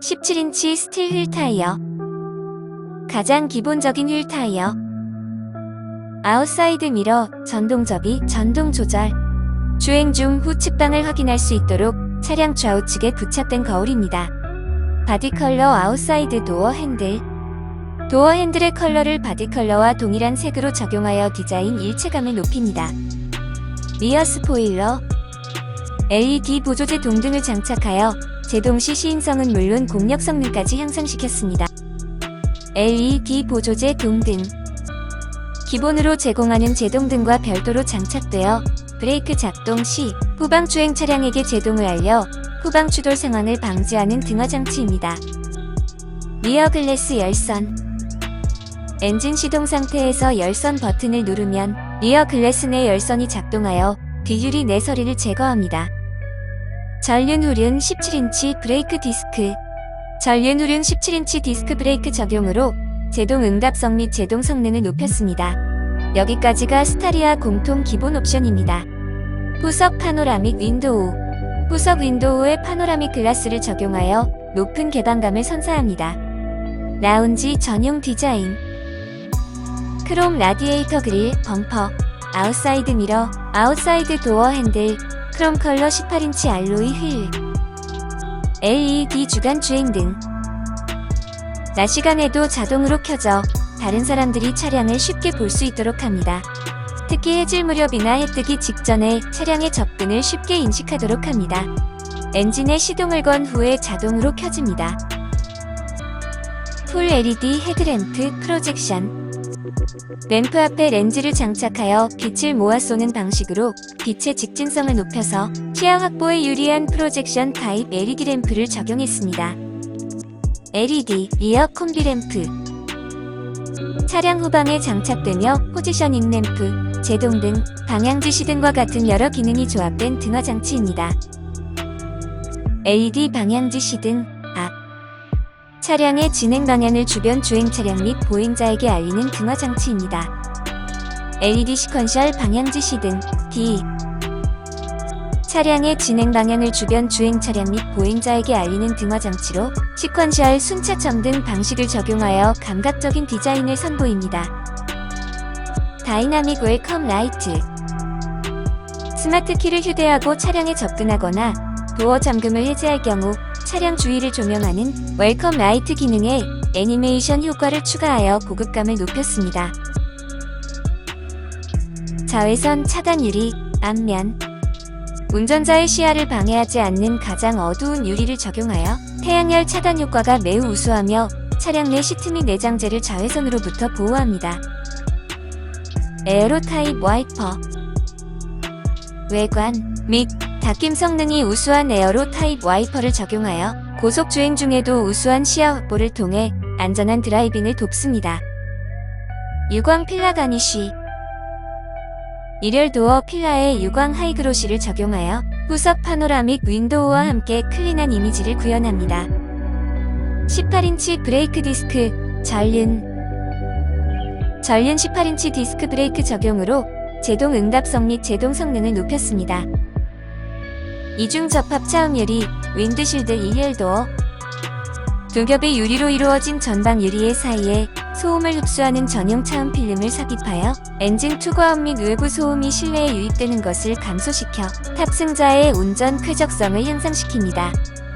17인치 스틸 휠 타이어. 가장 기본적인 휠 타이어. 아웃사이드 미러, 전동 접이, 전동 조절. 주행 중 후측방을 확인할 수 있도록 차량 좌우측에 부착된 거울입니다. 바디 컬러 아웃사이드 도어 핸들. 도어 핸들의 컬러를 바디 컬러와 동일한 색으로 적용하여 디자인 일체감을 높입니다. 리어 스포일러. LED 보조제 동등을 장착하여 제동 시 시인성은 물론 공력 성능까지 향상시켰습니다. LED 보조제 동등 기본으로 제공하는 제동등과 별도로 장착되어 브레이크 작동 시 후방 주행 차량에게 제동을 알려 후방 추돌 상황을 방지하는 등화 장치입니다. 리어 글래스 열선 엔진 시동 상태에서 열선 버튼을 누르면 리어 글래스 내 열선이 작동하여 뒤유리 내서리를 제거합니다. 전륜 후륜 17인치 브레이크 디스크 전륜 후륜 17인치 디스크 브레이크 적용으로 제동 응답성 및 제동 성능을 높였습니다. 여기까지가 스타리아 공통 기본 옵션입니다. 후석 파노라믹 윈도우 후석 윈도우에 파노라믹 글라스를 적용하여 높은 개방감을 선사합니다. 라운지 전용 디자인 크롬 라디에이터 그릴, 범퍼, 아웃사이드 미러, 아웃사이드 도어 핸들, 크롬 컬러 18인치 알로이 휠, LED 주간 주행 등. 낮 시간에도 자동으로 켜져 다른 사람들이 차량을 쉽게 볼 수 있도록 합니다. 특히 해질 무렵이나 해 뜨기 직전에 차량의 접근을 쉽게 인식하도록 합니다. 엔진에 시동을 건 후에 자동으로 켜집니다. 풀 LED 헤드램프 프로젝션 램프 앞에 렌즈를 장착하여 빛을 모아 쏘는 방식으로 빛의 직진성을 높여서 시야 확보에 유리한 프로젝션 타입 LED 램프를 적용했습니다. LED 리어 콤비 램프 차량 후방에 장착되며 포지셔닝 램프, 제동 등 방향 지시 등과 같은 여러 기능이 조합된 등화 장치입니다. LED 방향 지시 등 앞. 차량의 진행 방향을 주변 주행 차량 및 보행자에게 알리는 등화 장치입니다. LED 시퀀셜 방향지 시 등 D. 차량의 진행 방향을 주변 주행 차량 및 보행자에게 알리는 등화 장치로 시퀀셜 순차점 등 방식을 적용하여 감각적인 디자인을 선보입니다. 다이나믹 웰컴 라이트 스마트 키를 휴대하고 차량에 접근하거나 도어 잠금을 해제할 경우 차량 주위를 조명하는 웰컴 라이트 기능에 애니메이션 효과를 추가하여 고급감을 높였습니다. 자외선 차단 유리, 앞면 운전자의 시야를 방해하지 않는 가장 어두운 유리를 적용하여 태양열 차단 효과가 매우 우수하며 차량 내 시트 및 내장재를 자외선으로부터 보호합니다. 에어로 타입 와이퍼 외관 및 닦임 성능이 우수한 에어로 타입 와이퍼를 적용하여 고속 주행 중에도 우수한 시야 확보를 통해 안전한 드라이빙을 돕습니다. 유광 필라 가니쉬 일열 도어 필라에 유광 하이그로시를 적용하여 후석 파노라믹 윈도우와 함께 클린한 이미지를 구현합니다. 18인치 브레이크 디스크 전륜 전륜 18인치 디스크 브레이크 적용으로 제동 응답성 및 제동 성능을 높였습니다. 이중 접합 차음 유리, 윈드실드 일열 도어 두 겹의 유리로 이루어진 전방 유리의 사이에 소음을 흡수하는 전용 차음 필름을 삽입하여 엔진 투과음 및 외부 소음이 실내에 유입되는 것을 감소시켜 탑승자의 운전 쾌적성을 향상시킵니다.